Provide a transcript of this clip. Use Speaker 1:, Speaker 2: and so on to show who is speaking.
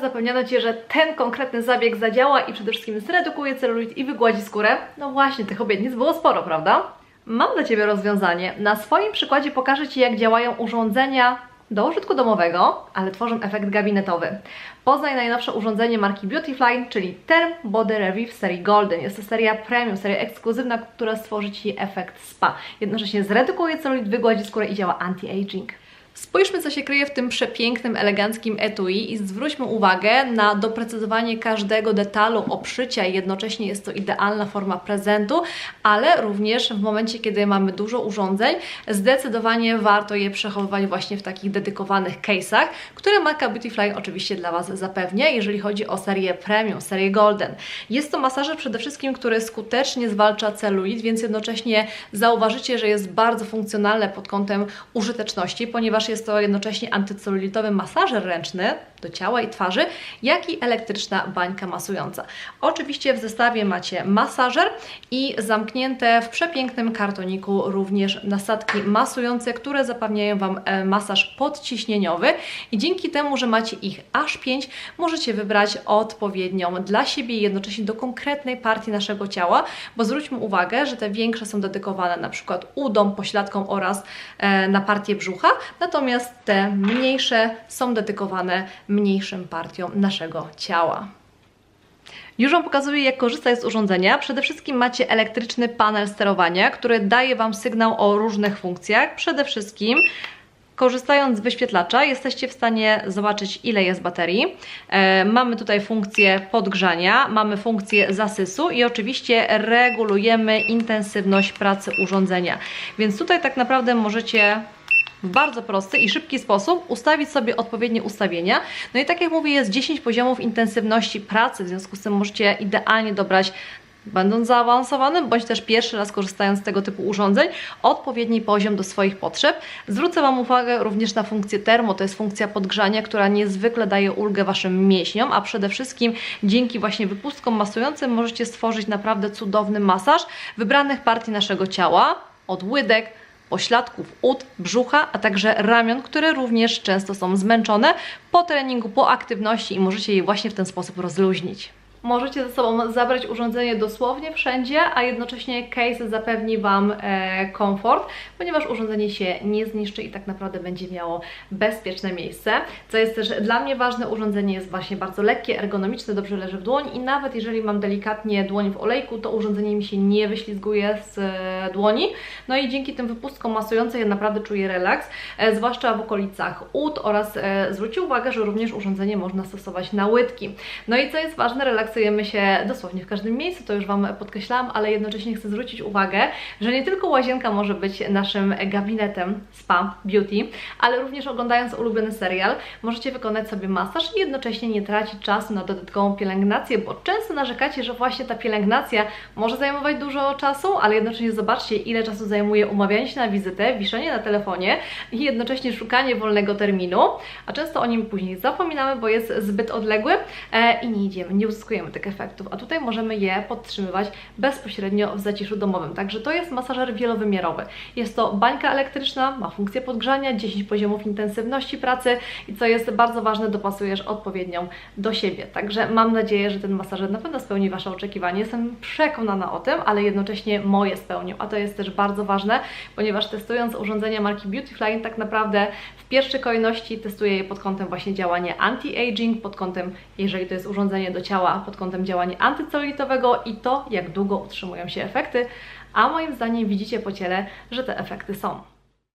Speaker 1: zapewniano Cię, że ten konkretny zabieg zadziała i przede wszystkim zredukuje celulit i wygładzi skórę? No właśnie, tych obietnic było sporo, prawda? Mam dla Ciebie rozwiązanie. Na swoim przykładzie pokażę Ci, jak działają urządzenia do użytku domowego, ale tworzą efekt gabinetowy. Poznaj najnowsze urządzenie marki Beautyfly, czyli Term Body Revive serii Golden. Jest to seria premium, seria ekskluzywna, która stworzy Ci efekt spa. Jednocześnie zredukuje celulit, wygładzi skórę i działa anti-aging. Spójrzmy, co się kryje w tym przepięknym, eleganckim etui i zwróćmy uwagę na doprecyzowanie każdego detalu obszycia i jednocześnie jest to idealna forma prezentu, ale również w momencie, kiedy mamy dużo urządzeń, zdecydowanie warto je przechowywać właśnie w takich dedykowanych case'ach, które marka Beautyfly oczywiście dla Was zapewnia, jeżeli chodzi o serię premium, serię golden. Jest to masażer przede wszystkim, który skutecznie zwalcza celulit, więc jednocześnie zauważycie, że jest bardzo funkcjonalne pod kątem użyteczności, ponieważ jest to jednocześnie antycelulitowy masażer ręczny do ciała i twarzy, jak i elektryczna bańka masująca. Oczywiście w zestawie macie masażer i zamknięte w przepięknym kartoniku również nasadki masujące, które zapewniają Wam e, masaż podciśnieniowy. I dzięki temu, że macie ich aż 5, możecie wybrać odpowiednią dla siebie i jednocześnie do konkretnej partii naszego ciała, bo zwróćmy uwagę, że te większe są dedykowane na przykład udom, pośladkom oraz e, na partię brzucha, natomiast te mniejsze są dedykowane mniejszym partiom naszego ciała. Już Wam pokazuję, jak korzystać z urządzenia. Przede wszystkim macie elektryczny panel sterowania, który daje Wam sygnał o różnych funkcjach. Przede wszystkim Korzystając z wyświetlacza jesteście w stanie zobaczyć ile jest baterii. E, mamy tutaj funkcję podgrzania, mamy funkcję zasysu i oczywiście regulujemy intensywność pracy urządzenia. Więc tutaj tak naprawdę możecie w bardzo prosty i szybki sposób ustawić sobie odpowiednie ustawienia. No i tak jak mówię, jest 10 poziomów intensywności pracy, w związku z tym możecie idealnie dobrać będąc zaawansowanym, bądź też pierwszy raz korzystając z tego typu urządzeń, odpowiedni poziom do swoich potrzeb. Zwrócę Wam uwagę również na funkcję termo, to jest funkcja podgrzania, która niezwykle daje ulgę Waszym mięśniom, a przede wszystkim dzięki właśnie wypustkom masującym możecie stworzyć naprawdę cudowny masaż wybranych partii naszego ciała, od łydek, pośladków ud, brzucha, a także ramion, które również często są zmęczone po treningu, po aktywności i możecie je właśnie w ten sposób rozluźnić. Możecie ze sobą zabrać urządzenie dosłownie wszędzie, a jednocześnie case zapewni Wam e, komfort, ponieważ urządzenie się nie zniszczy i tak naprawdę będzie miało bezpieczne miejsce. Co jest też dla mnie ważne, urządzenie jest właśnie bardzo lekkie, ergonomiczne, dobrze leży w dłoni i nawet jeżeli mam delikatnie dłoń w olejku, to urządzenie mi się nie wyślizguje z e, dłoni. No i dzięki tym wypustkom masującym ja naprawdę czuję relaks, e, zwłaszcza w okolicach ud oraz zwróćcie uwagę, że również urządzenie można stosować na łydki. No i co jest ważne, relaks relaksujemy się dosłownie w każdym miejscu, to już Wam podkreślałam, ale jednocześnie chcę zwrócić uwagę, że nie tylko łazienka może być naszym gabinetem spa, beauty, ale również oglądając ulubiony serial możecie wykonać sobie masaż i jednocześnie nie tracić czasu na dodatkową pielęgnację, bo często narzekacie, że właśnie ta pielęgnacja może zajmować dużo czasu, ale jednocześnie zobaczcie ile czasu zajmuje umawianie się na wizytę, wiszenie na telefonie i jednocześnie szukanie wolnego terminu, a często o nim później zapominamy, bo jest zbyt odległy e, i nie idziemy, nie uzyskujemy tych efektów, a tutaj możemy je podtrzymywać bezpośrednio w zaciszu domowym. Także to jest masażer wielowymiarowy. Jest to bańka elektryczna, ma funkcję podgrzania, 10 poziomów intensywności pracy i co jest bardzo ważne, dopasujesz odpowiednią do siebie. Także mam nadzieję, że ten masażer na pewno spełni Wasze oczekiwanie. Jestem przekonana o tym, ale jednocześnie moje spełnił, a to jest też bardzo ważne, ponieważ testując urządzenia marki Beautyfly tak naprawdę w pierwszej kolejności testuję je pod kątem właśnie działania anti-aging, pod kątem, jeżeli to jest urządzenie do ciała, pod kątem działania antycelulitowego i to, jak długo utrzymują się efekty, a moim zdaniem widzicie po ciele, że te efekty są.